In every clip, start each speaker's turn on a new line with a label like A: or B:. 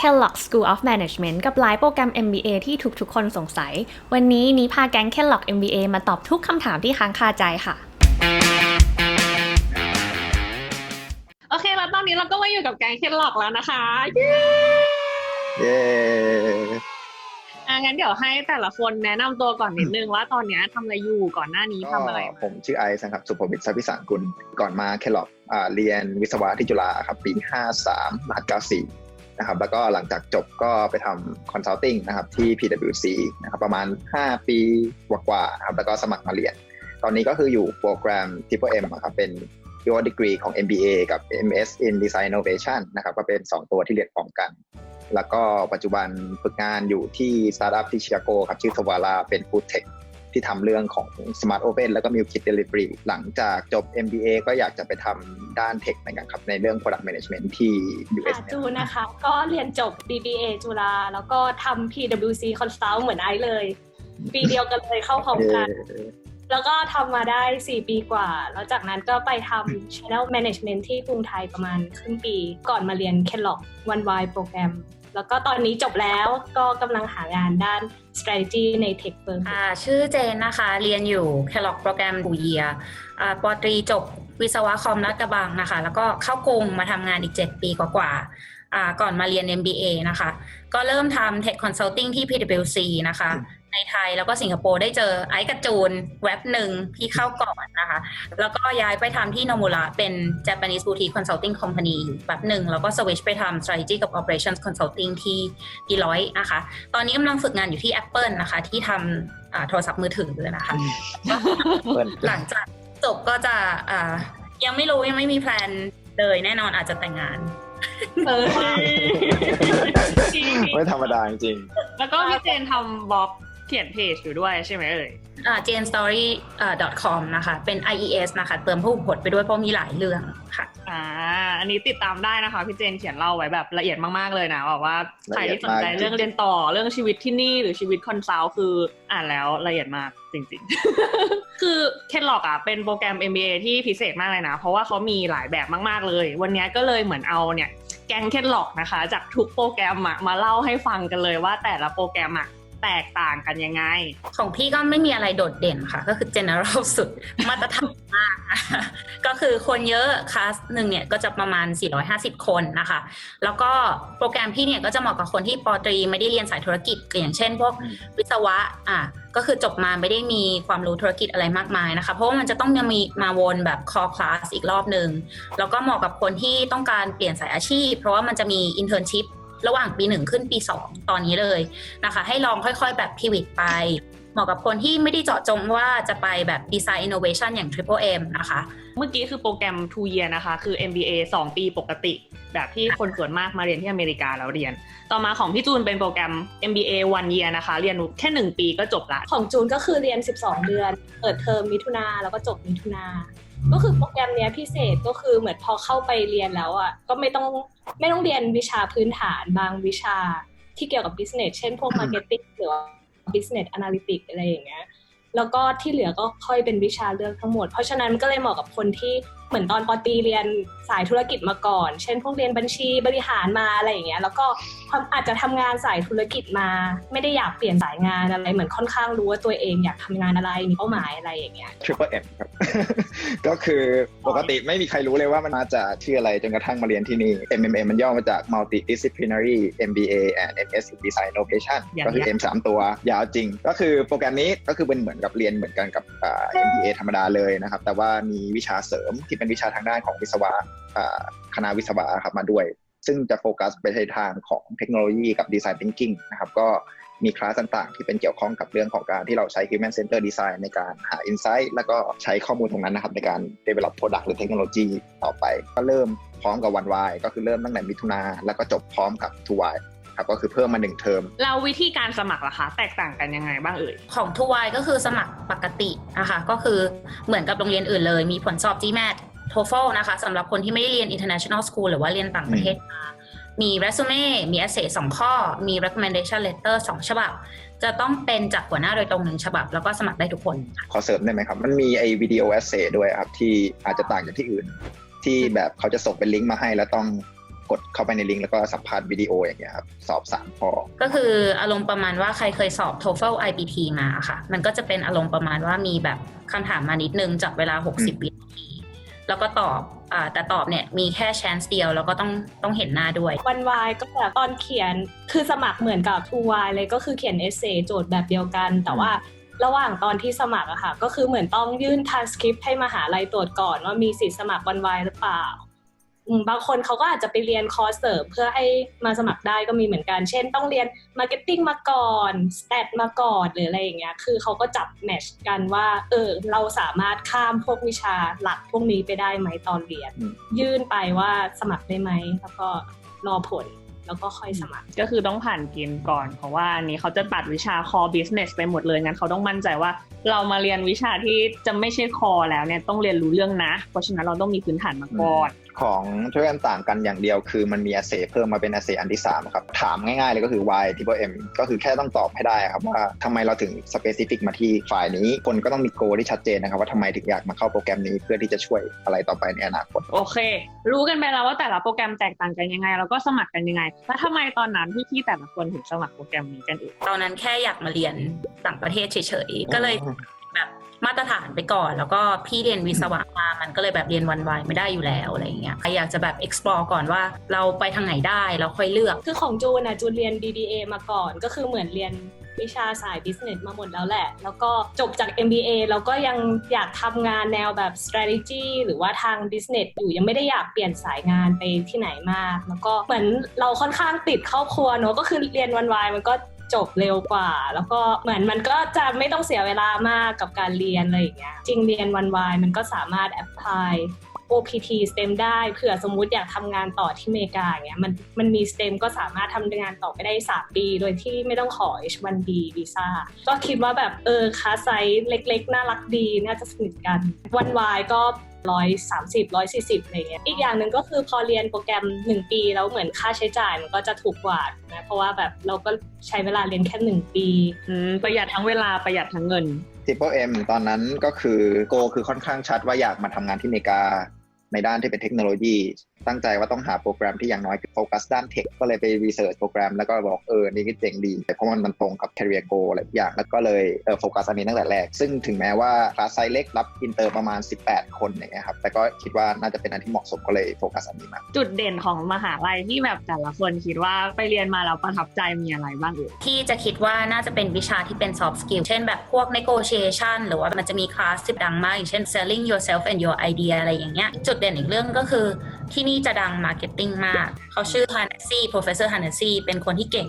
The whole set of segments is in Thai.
A: Kellogg School of Management กับหลายโปรแกรม MBA ที่ทุกๆคนสงสัย วันนี้นี้พาแก๊ง Kellogg MBA มาตอบทุกคำถามที่ค้างคาใจค่ะ
B: โอเค แล้วตอนนี้เราก็มาอยู่กับแกงเคล็อกแล้วนะคะเย้
C: เย้
B: อะงั้นเดี๋ยวให้แต่ละคนแนะนำตัวก่อนนิดนึงว่าตอนเนี้ยทำอะไรอยู่ก่อนหน้านี้ทำอะไร
C: ก็ผมชื่อไอซ์นะครับสุภวิทย์ทรัพย์พิสารกุลก่อนมาแคลอบอ่าเรียนวิศวะที่จุฬาครับปี53รหัส94 นะครับ แล้วก็หลังจากจบก็ไปทำคอนซัลทิงนะครับที่ PwC นะครับประมาณ 5 ปีกว่าๆนะครับแล้วก็สมัครมาเรียน ตอนนี้ก็คืออยู่โปรแกรม Triple M ครับเป็น Dual Degree ของ MBA กับ MS in Design Innovation นะครับก็เป็น 2 ตัวที่เรียนพร้อมกัน แล้วก็ปัจจุบันฝึกงานอยู่ที่สตาร์ทอัพที่ชิคาโกครับชื่อสวาราเป็น Food Tech ที่ ทำเรื่องของ Smart Oven แล้วก็ Meal Kit Delivery หลังจากจบ MBA ก็อยากจะไปทำด้านเทคเหมือนกันครับ ในเรื่อง Product Management ที่ US
D: ค่ะจูนนะคะ ก็เรียนจบ BBA จุฬาแล้วก็ทำ PwC Consult เหมือนไอซ์เลย ปีเดียวกันเลยเข้าพร้อมกันแล้วก็ทำมาได้ 4 ปีกว่า แล้วจากนั้นก็ไปทำ Channel Management ที่กรุงไทยประมาณครึ่งปี ก่อนมาเรียน Kellogg One Y โปรแกรม แล้วก็ตอนนี้จบแล้วก็กำลังหางานด้าน strategy ใน Tech Firm
E: อ่าชื่อเจนนะคะ เรียนอยู่ Kellogg โปรแกรมบูเยียปอตรีจบวิศวะคอมรัฐกระบังนะคะ แล้วก็เข้ากรุงมาทำงานอีก 7 ปีกว่าๆอ่าก่อนมาเรียน MBA นะคะ ก็เริ่มทำ Tech Consulting ที่ PwC นะคะ ในไทยแล้วก็สิงคโปร์ได้เจอไอซ์กับจูนเว็บหนึ่งที่เข้าก่อนนะคะ แล้วก็ย้ายไปทำที่โนมูระเป็น Japanese Boutique Consulting Company อยู่แบบหนึ่งแล้วก็ switch ไปทำ Strategy กับ Operations Consulting ที่ Deloitte นะคะ ตอนนี้กำลังฝึกงานอยู่ที่ Apple นะคะ ที่ทำอ่าโทรศัพท์มือถือนะคะ
C: เปิด
E: หลังจากจบก็จะอ่ายังไม่รู้ยังไม่มีแพลนเลยแน่นอนอาจจะแต่งงาน
B: เออ
C: ไม่ธรรมดาจริง
B: แล้วก็พี่เจนทำบล็อก เขียนเพจอยู่ด้วยใช่ไหมเอ่ย
E: อ่า janestory com นะคะ เป็น IES นะคะ เติมผู้ผลไปด้วยเพราะมีหลายเรื่องค่ะ
B: อ่าอันนี้ติดตามได้นะคะ พี่เจนเขียนเล่าไว้แบบละเอียดมากๆเลยนะแบบว่าใครที่สนใจเรื่องเรียนต่อเรื่องชีวิตที่นี่หรือชีวิตคอนซัลท์คืออ่านแล้วละเอียดมากจริงๆ คือเคทล็อกอะเป็นโปรแกรม MBA ที่พิเศษมากเลยนะ เพราะว่าเขามีหลายแบบมากๆเลย วันนี้ก็เลยเหมือนเอาเนี่ยแกงเคทล็อกนะคะ จากทุกโปรแกรมอะมาเล่าให้ฟังกันเลยว่าแต่ละโปรแกรมอะ แตกต่างกันยังไง
E: ของพี่ก็ไม่มีอะไรโดดเด่นค่ะ ก็คือ general สุดมาตรฐานมากนะคะก็คือคนเยอะคลาสหนึ่งเนี่ยก็จะประมาณ 450 คนนะคะ แล้วก็โปรแกรมพี่เนี่ยก็จะเหมาะกับคนที่ปอตรีไม่ได้เรียนสายธุรกิจอย่างเช่น พวก
C: อืม
E: วิศวะอะก็คือจบมาไม่ได้มีความรู้ธุรกิจอะไรมากมายนะคะ เพราะว่ามันจะต้องมีมาวนแบบ core class อีกรอบหนึ่งแล้วก็เหมาะกับคนที่ต้องการเปลี่ยนสายอาชีพ เพราะว่ามันจะมี internship ระหว่างปีหนึ่งขึ้นปี2ตอนนี้เลยนะคะ ให้ลองค่อยๆแบบพิวิตไป เหมาะกับคนที่ไม่ได้เจาะจงว่าจะไปแบบ design innovation อย่าง triple M นะคะ
B: เมื่อกี้คือโปรแกรม two year นะคะ คือ MBA 2 ปีปกติ แบบที่คนส่วนมากมาเรียนที่อเมริกาแล้วเรียน ต่อมาของพี่จูนเป็นโปรแกรม MBA one year นะคะ เรียนแค่ 1 ปีก็จบละ
D: ของจูนก็คือเรียน 12 เดือน เปิดเทอมมิถุนาแล้วก็จบมิถุนา ก็คือโปรแกรมเนี้ยพิเศษก็คือเหมือนพอเข้าไปเรียนแล้วอะก็ไม่ต้องไม่ต้องเรียนวิชาพื้นฐานบางวิชาที่เกี่ยวกับ business เช่นพวก marketing หรือว่า business analytics อะไรอย่างเงี้ยแล้วก็ที่เหลือก็ค่อยเป็นวิชาเลือกทั้งหมด เพราะฉะนั้นมันก็เลยเหมาะกับคนที่เหมือนตอนปอตรีเรียนสายธุรกิจมาก่อน เช่นพวกเรียนบัญชีบริหารมาอะไรอย่างเงี้ย แล้วก็ความอาจจะทำงานสายธุรกิจมา ไม่ได้อยากเปลี่ยนสายงานอะไรเหมือนค่อนข้างรู้ว่าตัวเองอยากทำงานอะไรมีเป้าหมายอะไรอย่างเงี้ย
C: Triple M ครับก็คือปกติไม่มีใครรู้เลยว่ามันมาจากชื่ออะไรจนกระทั่งมาเรียนที่นี่ MMA มันย่อมาจาก Multidisciplinary MBA and MS in Design Innovation
B: อย่าง
C: ก็คือ
B: เงี้ย
C: M สามตัวยาวจริง ก็คือโปรแกรมนี้ก็คือเป็นเหมือนกับเรียนเหมือนกันกับอ่า MBA ธรรมดาเลยนะครับแต่ว่ามีวิชาเสริมที่เป็นวิชาทางด้านของวิศวะคณะวิศวะครับมาด้วย ซึ่งจะโฟกัสไปในทางของเทคโนโลยีกับ Design Thinking นะครับก็มีคลาสต่างๆ ที่เป็นเกี่ยวข้องกับเรื่องของการที่เราใช้ Human Center Design ในการหา Insight แล้วก็ใช้ข้อมูลตรงนั้นนะครับในการ develop product หรือเทคโนโลยีต่อไป ก็เริ่มพร้อมกับวันวายก็คือเริ่มตั้งแต่มิถุนาแล้วก็จบพร้อมกับทูวาย ครับก็คือเพิ่มมาหนึ่งเทอม
B: เราวิธีการสมัครล่ะคะ แตกต่างกันยังไงบ้างเอ่ย
E: ของทูวายก็คือสมัครปกตินะคะก็คือเหมือนกับโรงเรียนอื่นเลย มีผลสอบ GMAT TOEFL นะคะสำหรับคนที่ไม่ได้เรียน international school หรือว่าเรียนต่างประเทศมามีเรซูเม่มี essay สองข้อ มี recommendation letter สองฉบับ จะต้องเป็นจากหัวหน้าโดยตรงหนึ่งฉบับ แล้วก็สมัครได้ทุกคน
C: ขอเสริมได้ไหมครับ มันมีไอ้วิดีโอเอเซด้วยครับ ที่อาจจะต่างจากที่อื่น ที่แบบเขาจะส่งเป็นลิงก์มาให้แล้วต้อง กดเข้าไปในลิงก์แล้วก็สัมภาษณ์วิดีโออย่างเงี้ยครับสอบสามข้อ
E: ก็คืออารมณ์ประมาณว่าใครเคยสอบ TOEFL IBT มาค่ะ มันก็จะเป็นอารมณ์ประมาณว่ามีแบบคำถามมานิดนึงจากเวลา 60 วินาทีแล้วก็ตอบอ่าแต่ตอบเนี่ยมีแค่ chance เดียวแล้วก็ต้องต้องเห็นหน้าด้วย
D: วันวายก็แบบตอนเขียนคือสมัครเหมือนกับทูวายเลยก็คือเขียนเอเซโจทย์แบบเดียวกัน แต่ว่าระหว่างตอนที่สมัครอะค่ะ ก็คือเหมือนต้องยื่นทานสคริปต์ให้มหาลัยตรวจก่อนว่ามีสิทธิ์สมัครวันวายหรือเปล่าอืม บางคนเขาก็อาจจะไปเรียนคอร์สเสริมเพื่อให้มาสมัครได้ก็มีเหมือนกัน เช่น ต้องเรียนมาร์เก็ตติ้งมาก่อนสแตทมาก่อนหรืออะไรอย่างเงี้ย คือเขาก็จับแมทช์กันว่า เออ เราสามารถข้ามพวกวิชาหลักพวกนี้ไปได้ไหมตอนเรียน
C: อืม
D: ยื่นไปว่าสมัครได้ไหมแล้วก็รอผลแล้วก็ค่อยสมัคร
B: ก็คือต้องผ่านเกณฑ์ก่อน เพราะว่าอันนี้เขาจะตัดวิชา core business ไปหมดเลยงั้นเขาต้องมั่นใจว่า เรามาเรียนวิชาที่จะไม่ใช่ core แล้วเนี่ยต้องเรียนรู้เรื่องนะ เพราะฉะนั้นเราต้องมีพื้นฐานมาก่อน
C: ของทุกอันต่างกันอย่างเดียวคือมันมี assay เพิ่มมาเป็น assay อันที่3ครับถามง่ายๆเลยก็คือ why triple m ก็คือแค่ต้องตอบให้ได้ครับว่าทำไมเราถึง specific มาที่ฝ่ายนี้ คนก็ต้องมี goal ที่ชัดเจนนะครับว่าทำไมถึงอยากมาเข้าโปรแกรมนี้เพื่อที่จะช่วยอะไรต่อไปในอนาคต
B: โอเค รู้กันไปแล้วว่าแต่ละโปรแกรมแตกต่างกันยังไง แล้วก็สมัครกันยังไงแล้วทำไมตอนนั้นพี่ๆแต่ละคนถึงสมัครโปรแกรมนี้กันเอง
E: ตอนนั้นแค่อยากมาเรียนต่างประเทศเฉยๆก็เลย แบบมาตรฐานไปก่อน แล้วก็พี่เรียนวิศวะมามันก็เลยแบบเรียนวันวายไม่ได้อยู่แล้วอะไรอย่างเงี้ยอยากจะแบบ explore ก่อนว่าเราไปทางไหนได้แล้วค่อยเลือก
D: คือของจูนนะจูนเรียน DDA มาก่อนก็คือเหมือนเรียนวิชาสาย business มาหมดแล้วแหละ แล้วก็จบจาก MBA แล้วก็ยังอยากทำงานแนวแบบ strategy หรือว่าทาง business อยู่ยังไม่ได้อยากเปลี่ยนสายงานไปที่ไหนมาก แล้วก็เหมือนเราค่อนข้างติดครอบครัวเนอะก็คือเรียนวันวายมันก็ จบเร็วกว่า แล้วก็เหมือนมันก็จะไม่ต้องเสียเวลามากกับการเรียนอะไรอย่างเงี้ยจริงเรียนวันวายมันก็สามารถ apply OPT STEM ได้เผื่อสมมุติอยากทำงานต่อที่อเมริกาอย่างเงี้ยมันมันมี STEM ก็สามารถทำงานต่อไปได้ 3 ปี โดยที่ไม่ต้องขอ H1B วีซ่าก็คิดว่าแบบเออคาไซส์เล็กๆ น่ารักดี น่าจะสนิทกันวันวายก็ ร้อยสามสิบร้อยสี่สิบอะไรเงี้ยอีกอย่างหนึ่งก็คือพอเรียนโปรแกรม 1 ปีแล้วเหมือนค่าใช้จ่ายมันก็จะถูกกว่านะเพราะว่าแบบเราก็ใช้เวลาเรียนแค่1ปี
B: อืมประหยัดทั้งเวลาประหยัดทั้งเงิน
C: Triple M ตอนนั้นก็คือโกคือค่อนข้างชัดว่าอยากมาทำงานที่อเมริกาในด้านที่เป็นเทคโนโลยีตั้งใจว่าต้องหาโปรแกรมที่อย่างน้อยโฟกัสด้านเทคก็เลยไปรีเสิร์ชโปรแกรมแล้วก็บอกเออ นี่ก็เจ๋งดีเพราะมันมันตรงกับ career goal อะไรทุกอย่างแล้วก็เลยเออโฟกัสอันนี้ตั้งแต่แรก ซึ่งถึงแม้ว่าคลาสไซส์เล็กรับอินเตอร์ประมาณ 18 คนอย่างเงี้ยครับแต่ก็คิดว่าน่าจะเป็นอันที่เหมาะสมก็เลยโฟกัสอันนี้มา
B: จุดเด่นของมหาลัยที่แบบแต่ละคนคิดว่าไปเรียนมาแล้วประทับใจมีอะไรบ้างเอ่ย
E: ที่จะคิดว่าน่าจะเป็นวิชาที่เป็น soft skill เช่นแบบพวก negotiation หรือว่ามันจะมีคลาสที่ดังมากอย่างเช่น selling yourself and your idea อะไรอย่างเงี้ยจุดเด่นอีกเรื่องก็คือ ที่นี่จะดัง marketing มาก เขาชื่อ Hanesi professor Hanesi เป็นคนที่เก่ง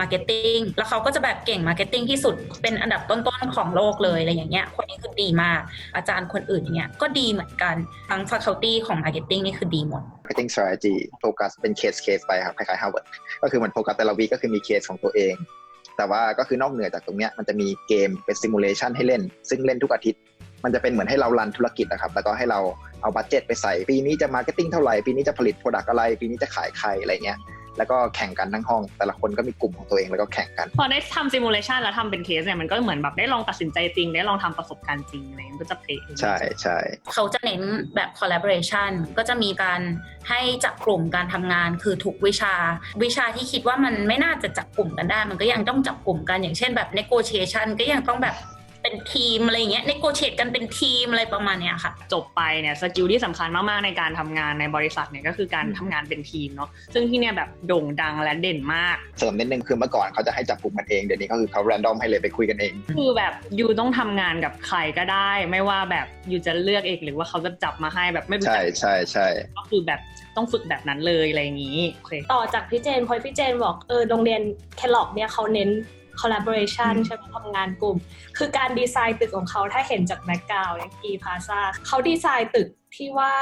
E: marketing แล้วเขาก็จะแบบเก่ง marketing ที่สุดเป็นอันดับต้นๆของโลกเลยอะไรอย่างเงี้ยคนนี้คือดีมาก อาจารย์คนอื่นอย่างเงี้ยก็ดีเหมือนกันทั้ง faculty ของ marketing นี่คือดีหมด
C: marketing strategy โฟกัสเป็นเคสเคสไปครับคล้ายๆ Harvard ก็คือเหมันโฟกัสแต่ละวีก็คือมีเคสของตัวเอง แต่ว่าก็คือนอกเหนือจากตรงเนี้ยมันจะมีเกมเป็นซิมูเลชันให้เล่น ซึ่งเล่นทุกอาทิตย์ มันจะเป็นเหมือนให้เรารันธุรกิจนะครับ แล้วก็ให้เราเอาบัตเจ็ตไปใส่ ปีนี้จะมาร์เก็ตติ้งเท่าไหร่ ปีนี้จะผลิตโปรดักต์อะไร ปีนี้จะขายใครอะไรเงี้ย แล้วก็แข่งกันทั้งห้อง แต่ละคนก็มีกลุ่มของตัวเองแล้วก็แข่งกัน
B: พอได้ทำซิมูเลชันแล้วทำเป็นเคสเนี่ยมันก็เหมือนแบบได้ลองตัดสินใจจริง ได้ลองทำประสบการณ์จริงอะไรเงี้ยก็จะเพล
C: ใช่ใช่
E: เขาจะเน้นแบบ collaboration ก็จะมีการให้จับกลุ่มการทำงานคือทุกวิชา วิชาที่คิดว่ามันไม่น่าจะจับกลุ่มกันได้ มันก็ยังต้องจับกลุ่มกันอย่างเช่นแบบ negotiation ก็ยังต้องแบบ เป็นทีมอะไรอย่างเงี้ย negotiate กันเป็นทีมอะไรประมาณเนี้ยค่ะ
B: จบไปเนี่ยสกิลที่สำคัญมากๆในการทำงานในบริษัทเนี่ยก็คือการทำงานเป็นทีมเนาะซึ่งที่เนี่ยแบบโด่งดังและเด่นมาก
C: เสริมนิดนึงคือเมื่อก่อนเขาจะให้จับกลุ่มกันเองเดี๋ยวนี้ก็คือเขาแรนดอมให้เลยไปคุยกันเอง
B: คือแบบยูต้องทำงานกับใครก็ได้ ไม่ว่าแบบยูจะเลือกเองหรือว่าเขาจะจับมาให้แบบไม่รู้
C: ใช่
B: จัก
C: ใช่ใช่
B: ก็คือแบบต้องฝึกแบบนั้นเลยอะไรอย่างนี้โอเค
D: ต่อจากพี่เจนพอพี่เจนบอกเออโรงเรียนแคลอกเนี่ยเขาเน้น collaboration ใช่ไหมทำงานกลุ่ม คือการดีไซน์ตึกของเขาถ้าเห็นจากแบ็กกราวด์เนี่ยกีพาซาเขาดีไซน์ตึกที่ว่า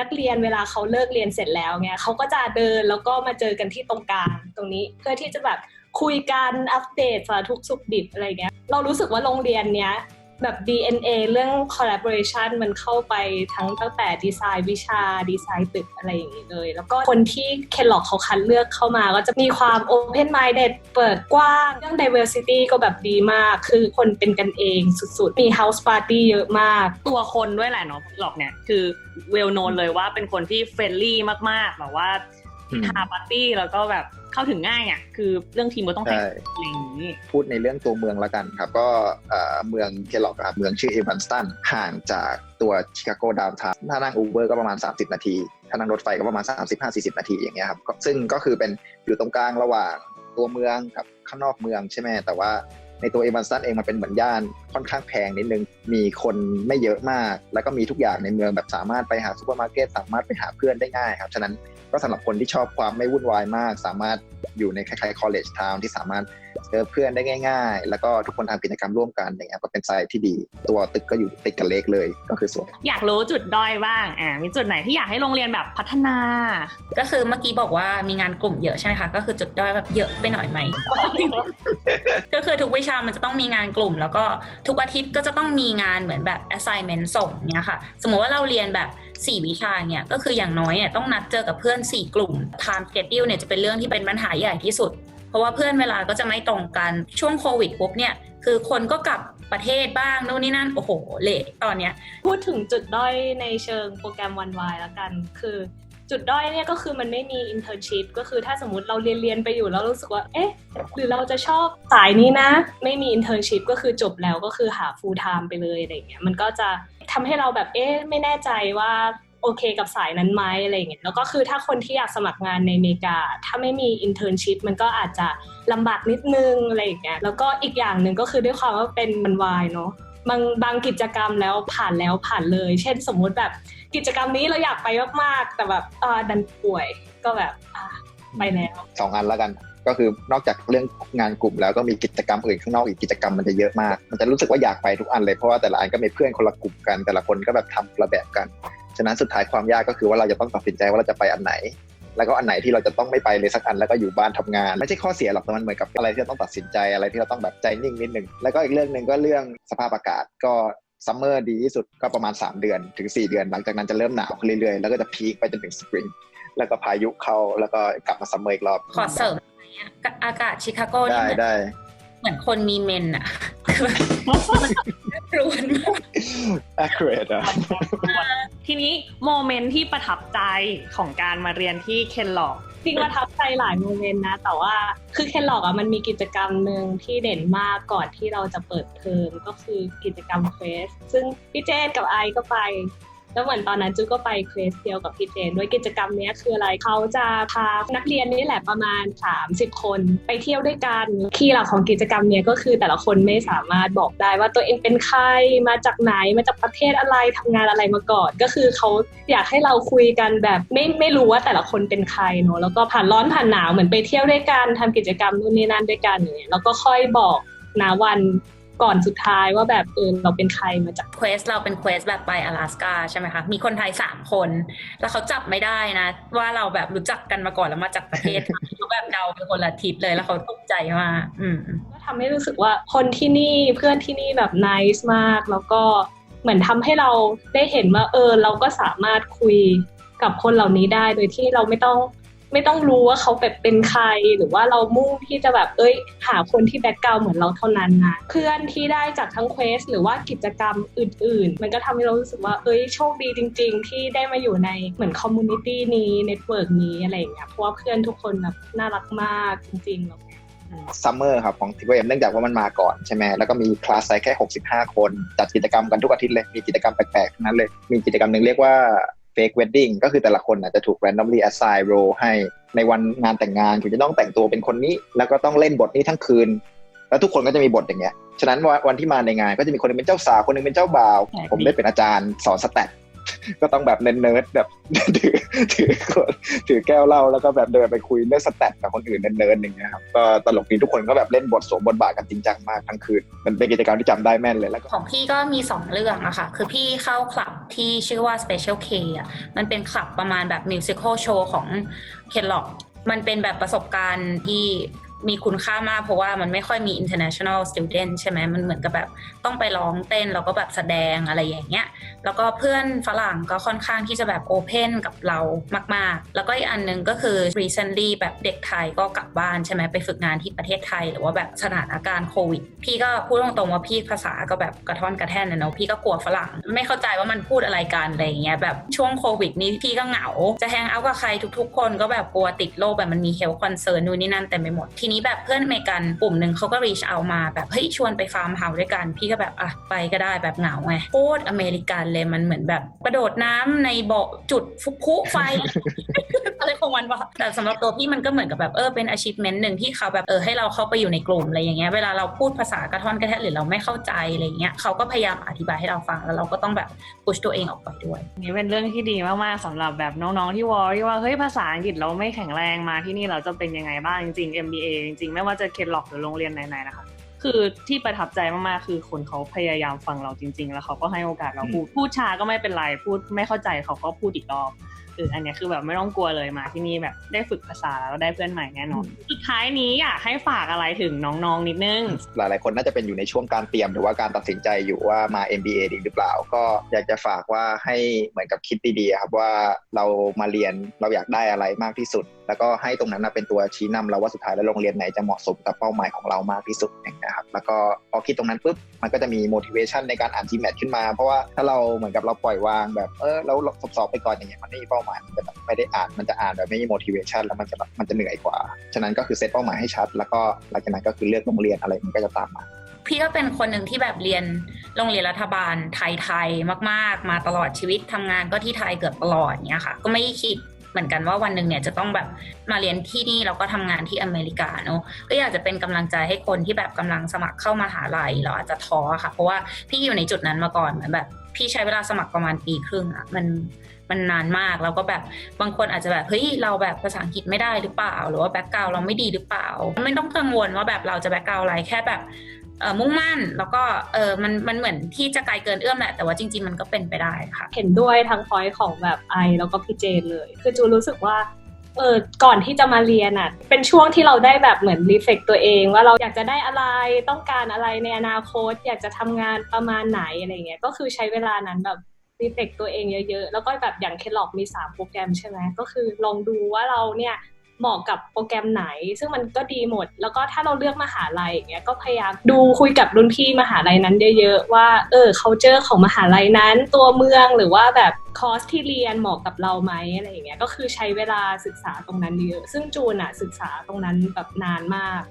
D: นักเรียนเวลาเขาเลิกเรียนเสร็จแล้วเนี่ยเขาก็จะเดินแล้วก็มาเจอกันที่ตรงกลางตรงนี้เพื่อที่จะแบบคุยกันอัปเดตสารทุกข์สุขดิบอะไรเงี้ยเรารู้สึกว่าโรงเรียนเนี้ย แบบ DNA เรื่อง collaboration มันเข้าไปทั้งตั้งแต่ดีไซน์วิชาดีไซน์ตึกอะไรอย่างนี้เลย แล้วก็คนที่เคนล็อกเขาคัดเลือกเข้ามาก็จะมีความ open minded เปิดกว้าง เรื่อง diversity ก็แบบดีมาก คือคนเป็นกันเองสุดๆ มี house party เยอะมาก
B: ตัวคนด้วยแหละเนาะหลอกเนี่ย คือเวลโนนเลยว่าเป็นคนที่เฟรนลี่มากๆแบบว่า
C: อืม
B: หาปาร์ตี้แล้วก็แบบเข้าถึงง่ายอะคือเรื่องทีมก็ต้อง
C: ใช่
B: แต่งอะไรอย่างนี้
C: พูดในเรื่องตัวเมืองละกันครับ ก็เอ่อเมืองเคลล็อกครับเมืองชื่อเอวันสตันห่างจากตัวชิคาโกดาวน์ทาวน์ถ้านั่งอูเบอร์ก็ประมาณ 30 นาที ถ้านั่งรถไฟก็ประมาณ 35-40 นาทีอย่างเงี้ยครับก็ซึ่งก็คือเป็นอยู่ตรงกลางระหว่างตัวเมืองกับข้างนอกเมืองใช่ไหมแต่ว่าในตัวเอวันสตันเองมันเป็นเหมือนย่านค่อนข้างแพงนิดนึง มีคนไม่เยอะมาก แล้วก็มีทุกอย่างในเมืองแบบสามารถไปหาซูเปอร์มาร์เก็ตสามารถไปหาเพื่อนได้ง่ายครับ ฉะนั้น ก็สำหรับคนที่ชอบความไม่วุ่นวายมาก สามารถอยู่ในคล้ายๆ college town ที่สามารถ เจอเพื่อนได้ง่าย ๆ แล้วก็ทุกคนทำกิจกรรมร่วมกันอย่างเงี้ยก็เป็นไซต์ที่ดี ตัวตึกก็อยู่ติดกับเลกเลยก็คือสวย
B: อยากรู้จุดด้อยบ้างอ่ามีจุดไหนที่อยากให้โรงเรียนแบบพัฒนา
E: ก็คือเมื่อกี้บอกว่ามีงานกลุ่มเยอะใช่ไหมคะก็คือจุดด้อยแบบเยอะไปหน่อยไหมก็คือทุกวิชามันจะต้องมีงานกลุ่ม แล้วก็ทุกอาทิตย์ก็จะต้องมีงานเหมือนแบบ assignment ส่งเนี่ยค่ะ สมมติว่าเราเรียนแบบ4วิชาเนี่ยก็คืออย่างน้อยเนี่ยต้องนัดเจอกับเพื่อน 4 กลุ่ม time schedule เนี่ยจะเป็นเรื่องที่เป็นปัญหาใหญ่ที่สุดเพ ราะว่าเพื่อนเวลาก็จะไม่ตรงกันช่วงโควิดปุ๊บเนี่ยคือคนก็กลับประเทศบ้างนู่นนี่นั่นโอ้โหเละตอนเนี้ย
D: พูดถึงจุดด้อยในเชิงโปรแกรมวันวายแล้วกัน คือจุดด้อยเนี่ยก็คือมันไม่มี internship ก็คือถ้าสมมติเราเรียนเรียนไปอยู่แล้วรู้สึกว่าเอ๊ะหรือเราจะชอบสายนี้นะ ไม่มี internship ก็คือจบแล้วก็คือหา full time ไปเลยอะไรเงี้ยมันก็จะทำให้เราแบบเอ๊ะไม่แน่ใจว่า โอเคกับสายนั้นไหมอะไรอย่างเงี้ยแล้วก็คือถ้าคนที่อยากสมัครงานในอเมริกา ถ้าไม่มี internship มันก็อาจจะลำบากนิดนึงอะไรอย่างเงี้ยแล้วก็อีกอย่างหนึ่งก็คือด้วยความว่าเป็นมันวายเนาะบางบางกิจกรรมแล้วผ่านแล้วผ่านเลย เช่นสมมุติแบบกิจกรรมนี้เราอยากไปมากๆ แต่แบบดันป่วยก็แบบไปแล้ว
C: สองอันแล้วกันก็คือนอกจากเรื่องงานกลุ่มแล้วก็มีกิจกรรมอื่นข้างนอกอีกกิจกรรมมันจะเยอะมาก มันจะรู้สึกว่าอยากไปทุกอันเลยเพราะว่าแต่ละอันก็มีเพื่อนคนละกลุ่มกันแต่ละคนก็แบบทำคนละแบบกัน ฉะนั้นสุดท้ายความยากก็คือว่าเราจะต้องตัดสินใจว่าเราจะไปอันไหน แล้วก็อันไหนที่เราจะต้องไม่ไปเลยสักอันแล้วก็อยู่บ้านทำงาน ไม่ใช่ข้อเสียหรอกแต่มันเหมือนกับอะไรที่เราต้องตัดสินใจอะไรที่เราต้องแบบใจนิ่งนิดนึงแล้วก็อีกเรื่องหนึ่งก็เรื่องสภาพอากาศก็ซัมเมอร์ดีที่สุดก็ประมาณ 3 เดือนถึง 4 เดือน หลังจากนั้นจะเริ่มหนาวขึ้นเรื่อยๆ แล้วก็จะพีคไปจนถึงสปริงแล้วก็พายุเข้าแล้วก็กลับมาซัมเมอร์อีกรอบ
E: ขอเสริมอะไรเงี้ยอากาศชิคาโกนี่
C: ได้
E: เหมือน
C: ได้
E: เหมือนคนมีเมนอะคือแบบมันรวนมาก
C: accurate อะ
B: ทีนี้โมเมนต์ที่ประทับใจของการมาเรียนที่เคนหลอก
D: จริงประทับใจหลายโมเมนต์นะ แต่ว่าคือเคนหลอกอะมันมีกิจกรรมหนึ่งที่เด่นมากก่อนที่เราจะเปิดเทอมก็คือกิจกรรมเควสซึ่งพี่เจนกับไอก็ไป แล้วเหมือนตอนนั้นจูก็ไปเควสเดียวกับพี่เจนด้วยกิจกรรมนี้คืออะไรเขาจะพานักเรียนนี่แหละประมาณ 30 คน ไปเที่ยวด้วยกันคีย์หลักของกิจกรรมนี้ก็คือแต่ละคนไม่สามารถบอกได้ว่าตัวเองเป็นใครมาจากไหนมาจากประเทศอะไรทำงานอะไรมาก่อน ก็คือเขาอยากให้เราคุยกันแบบไม่ไม่รู้ว่าแต่ละคนเป็นใครเนอะแล้วก็ผ่านร้อนผ่านหนาวเหมือนไปเที่ยวด้วยกันทำกิจกรรมนู่นนี่นั่นด้วยกันอย่างเงี้ยแล้วก็ค่อยบอกนาวัน ก่อนสุดท้ายว่าแบบเออเราเป็นใครมาจาก
E: เควสเราเป็นเควสแบบไป阿拉斯กาใช่ไหมคะ มีคนไทยสามคน แล้วเขาจับไม่ได้นะ ว่าเราแบบรู้จักกันมาก่อนแล้วมาจากประเทศ เขาแบบเดาเป็นคนละทิศเลยแล้วเขาตกใจมากอืม
D: ก็ทำให้รู้สึกว่าคนที่นี่เพื่อนที่นี่แบบน c e มาก แล้วก็เหมือนทำให้เราได้เห็นว่าเออ เราก็สามารถคุยกับคนเหล่านี้ได้ โดยที่เราไม่ต้อง ไม่ต้องรู้ว่าเขาแบบเป็นใครหรือว่าเรามุ่งที่จะแบบเอ้ย หาคนที่แบ็กกราวเหมือนเราเท่านั้นนะเพื่อนที่ได้จากทั้งเควสหรือว่ากิจกรรมอื่น ๆ มันก็ทำให้เรารู้สึกว่าเอ้ยโชคดีจริง ๆ ที่ได้มาอยู่ในเหมือนคอมมูนิตี้นี้เน็ตเวิร์กนี้อะไรอย่างเงี้ยเพราะว่าเพื่อนทุกคนแบบน่ารักมากจริงๆแล้ว
C: ซัมเมอร์ครับของทีเอ็มเนื่องจากว่ามันมาก่อนใช่ไหมแล้วก็มีคลาสไซส์แค่ 65 คน จัดกิจกรรมกันทุกอาทิตย์เลย มีกิจกรรมแปลกๆทั้งนั้นเลย มีกิจกรรมหนึ่งเรียกว่า fake wedding ก็คือแต่ละคนน่ะจะถูก randomly assign role ให้ในวันงานแต่งงานคุณจะต้องแต่งตัวเป็นคนนี้ แล้วก็ต้องเล่นบทนี้ทั้งคืน แล้วทุกคนก็จะมีบทอย่างเงี้ยฉะนั้นวันที่มาในงานก็จะมีคนหนึงเป็นเจ้าสาวคนหนึงเป็นเจ้าบ่าว ผมได้เป็นอาจารย์สอนสแตท ก็ต้องแบบเนนเนิร์ดแบบถือถือถือแก้วเหล้าแล้วก็แบบเดินไปคุยเรื่องสแตทกับคนอื่นเนิร์ดๆอย่างเงี้ยครับก็ตลกดีทุกคนก็แบบเล่นบทสวมบทบาทกันจริงจังมากทั้งคืน มันเป็นกิจกรรมที่จำได้แม่นเลยแล้วก็
E: ของพี่ก็มีสองเรื่องอะค่ะ คือพี่เข้าคลับที่ชื่อว่า Special K อะมันเป็นคลับประมาณแบบมิวสิควลโชว์ของเคนล็อกมันเป็นแบบประสบการณ์ที่มีคุณค่ามากเพราะว่ามันไม่ค่อยมี international student ใช่ไหมมันเหมือนกับแบบต้องไปร้องเต้นแล้วก็แบบแสดงอะไรอย่างเงี้ย แล้วก็เพื่อนฝรั่งก็ค่อนข้างที่จะแบบโอเพนกับเรามาก ๆ แล้วก็อีกอันหนึงก็คือ recently แบบเด็กไทยก็กลับบ้านใช่ไหมไปฝึกงานที่ประเทศไทย หรือว่าแบบสถานการณ์โควิด พี่ก็พูดตรงๆว่าพี่ภาษาก็แบบกระท่อนกระแท่นนะเนาะพี่ก็กลัวฝรั่ง ไม่เข้าใจว่ามันพูดอะไรกันอะไรอย่างเงี้ยแบบช่วงโควิดนี้พี่ก็เหงา จะแฮงเอาท์กับใครทุก ๆ คนก็แบบกลัวติดโรคแบบมันมี health concern นู่นนี่นั่นเต็มไปหมดทีนี้แบบเพื่อนอเมริกันกลุ่มหนึ่งเขาก็รีชเอามาแบบเฮ้ยชวนไปฟาร์มเฮาส์ด้วยกัน พี่ก็แบบอะไปก็ได้แบบเหงาไงโคตรอเมริกันเลยมันเหมือนแบบกระโดดน้ำในบ่อจุดฟุพุไฟ อะไรของมันวะแต่สำหรับตัวพี่มันก็เหมือนกับแบบเออเป็น achievement หนึ่งที่เขาแบบเออให้เราเข้าไปอยู่ในกลุ่มอะไรอย่างเงี้ยเวลาเราพูดภาษากระท่อนกระแทะหรือเราไม่เข้าใจอะไรเงี้ยเขาก็พยายามอธิบายให้เราฟังแล้วเราก็ต้องแบบ push ตัวเองออกไปด้วย
B: นี่เป็นเรื่องที่ดีมากๆสำหรับแบบน้องๆที่วอรี่ว่าเฮ้ยภาษาอังกฤษเราไม่แข็งแรงมาที่นี่เราจะเป็นยังไงบ้างจริงๆ MBA จริงๆ ไม่ว่าจะเคล็อกหรือโรงเรียนไหนๆนะคะคือที่ประทับใจมากๆ คือคนเขาพยายามฟังเราจริง ๆ แล้วเขาก็ให้โอกาสเราพูด พูดช้าก็ไม่เป็นไร พูดไม่เข้าใจเขาก็พูดอีกรอบ เอออันเนี้ยคือแบบไม่ต้องกลัวเลยมาที่นี่แบบได้ฝึกภาษาแล้วได้เพื่อนใหม่แน่นอน สุดท้ายนี้อยากให้ฝากอะไรถึงน้องๆนิดนึง
C: หลายๆคนน่าจะเป็นอยู่ในช่วงการเตรียมหรือว่าการตัดสินใจอยู่ว่ามา MBA ดีหรือเปล่า ก็อยากจะฝากว่าให้เหมือนกับคิดดีๆครับว่าเรามาเรียนเราอยากได้อะไรมากที่สุด แล้วก็ให้ตรงนั้นนะเป็นตัวชี้นำเราว่าสุดท้ายแล้วโรงเรียนไหนจะเหมาะสมกับเป้าหมายของเรามากที่สุดอย่างเงี้ยครับแล้วก็พอคิดตรงนั้นปุ๊บมันก็จะมี motivation ในการอ่าน GMAT ขึ้นมา เพราะว่าถ้าเราเหมือนกับเราปล่อยวางแบบเออเราสอบๆไปก่อนอย่างเงี้ยมันไม่มีเป้าหมายมันจะแบบไม่ได้อ่านมันจะอ่านแบบไม่มี motivation แล้วมันจะแบบมันจะเหนื่อยกว่า ฉะนั้นก็คือเซตเป้าหมายให้ชัด แล้วก็หลังจากนั้นก็คือเลือกโรงเรียนอะไรมันก็จะตามมา
E: พี่ก็เป็นคนหนึ่งที่แบบเรียนโรงเรียนรัฐบาลไทยๆมาก ๆ มาตลอดชีวิตทำงานก็ที่ไทยเกือบตลอดเนี้ยค่ะ ก็ไม่คิด เหมือนกันว่าวันหนึ่งเนี่ยจะต้องแบบมาเรียนที่นี่แล้วก็ทำงานที่อเมริกาเนอะก็อยากจะเป็นกำลังใจให้คนที่แบบกำลังสมัครเข้ามาหาลัยเราอาจจะท้อค่ะ เพราะว่าพี่อยู่ในจุดนั้นมาก่อนเหมือนแบบ พี่ใช้เวลาสมัครประมาณปีครึ่งอะมันมันนานมากแล้วก็แบบบางคนอาจจะแบบเฮ้ยเราแบบภาษาอังกฤษไม่ได้หรือเปล่า หรือว่าแบ็กกราวเราไม่ดีหรือเปล่า ไม่ต้องกังวลว่าแบบเราจะแบ็กกราวอะไรแค่แบบ มุ่งมั่นแล้วก็เออมันมันเหมือนที่จะไกลเกินเอื้อมแหละแต่ว่าจริง ๆ มันก็เป็นไปได้ค่ะ
D: เห็นด้วยทั้งพอยของแบบไอแล้วก็พี่เจนเลย คือจูรู้สึกว่าเออก่อนที่จะมาเรียนอะ เป็นช่วงที่เราได้แบบเหมือนรีเฟกตัวเอง ว่าเราอยากจะได้อะไรต้องการอะไรในอนาคต อยากจะทำงานประมาณไหนอะไรเงี้ยก็คือใช้เวลานั้นแบบรีเฟกตัวเองเยอะๆ แล้วก็แบบอย่างเคล็อกมี 3 โปรแกรมใช่ไหมก็คือลองดูว่าเราเนี่ย เหมาะกับโปรแกรมไหน ซึ่งมันก็ดีหมด แล้วก็ถ้าเราเลือกมหาลัยอย่างเงี้ยก็พยายามดูคุยกับรุ่นพี่มหาลัยนั้นเยอะๆว่าเออ culture ของมหาลัยนั้น ตัวเมืองหรือว่าแบบคอร์สที่เรียนเหมาะกับเราไหมอะไรอย่างเงี้ยก็คือใช้เวลาศึกษาตรงนั้นเยอะ ซึ่งจูนอะศึกษาตรงนั้นแบบนานมาก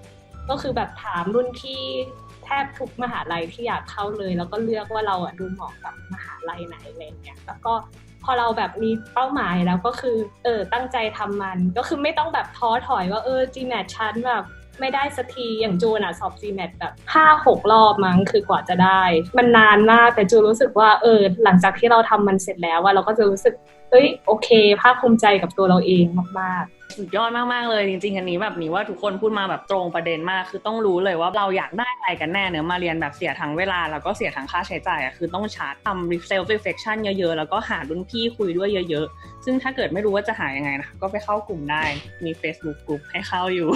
D: ก็คือแบบถามรุ่นพี่แทบทุกมหาลัยที่อยากเข้าเลย แล้วก็เลือกว่าเราอะดูเหมาะกับมหาลัยไหนอะไรอย่างเงี้ยแล้วก็ พอเราแบบมีเป้าหมายแล้วก็คือเออตั้งใจทำมัน ก็คือไม่ต้องแบบท้อถอยว่าเออ GMAT ชั้นแบบไม่ได้สักทีอย่างจูนอะสอบ GMAT แบบห้าหกรอบมั้งคือกว่าจะได้ มันนานมากแต่จูรู้สึกว่าเออหลังจากที่เราทำมันเสร็จแล้วว่าเราก็จะรู้สึก เฮ้ยโอเคภาคภูมิใจกับตัวเราเองมากๆ
B: สุดยอดมากๆเลยจริงๆอันนี้แบบนี้ว่าทุกคนพูดมาแบบตรงประเด็นมาก คือต้องรู้เลยว่าเราอยากได้อะไรกันแน่เนอะมาเรียนแบบเสียทั้งเวลา แล้วก็เสียทั้งค่าใช้จ่ายอะคือต้องชาร์จทำ self reflection เยอะๆ แล้วก็หารุ่นพี่คุยด้วยเยอะๆ ซึ่งถ้าเกิดไม่รู้ว่าจะหายังไงนะคะก็ไปเข้ากลุ่มได้มี Facebook กลุ่มให้เข้าอยู่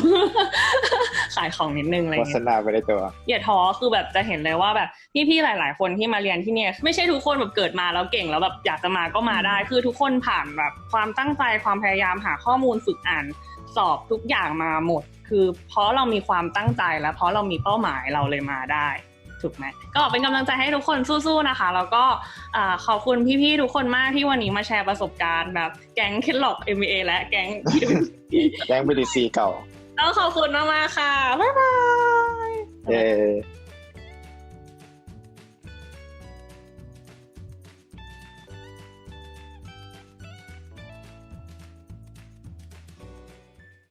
B: ขายของนิดนึงอะไร
C: โฆ
B: เงี้ย
C: ษณาไปในตัว
B: อย่าท้อคือแบบจะเห็นเลยว่าแบบพี่ๆหลาย ๆ คนที่มาเรียนที่เนี่ยไม่ใช่ทุกคนแบบเกิดมาแล้วเก่งแล้วแบบอยากจะมาก็มาได้คือทุกคนผ่านแบบความตั้งใจความพยายามหาข้อมูลฝึกอ่านสอบทุกอย่างมาหมด คือเพราะเรามีความตั้งใจและเพราะเรามีเป้าหมายเราเลยมาได้ถูกไหมก็เป็นกำลังใจให้ทุกคนสู้ๆนะคะ แล้วก็อ่าขอบคุณพี่ๆทุกคนมากที่วันนี้มาแชร์ประสบการณ์แบบแก๊งเคล็อก MBA และแก๊ง
C: แจ้ง BTC เก่า
B: แล้วขอบคุณมากๆค่ะ บ๊ายบาย
C: เย้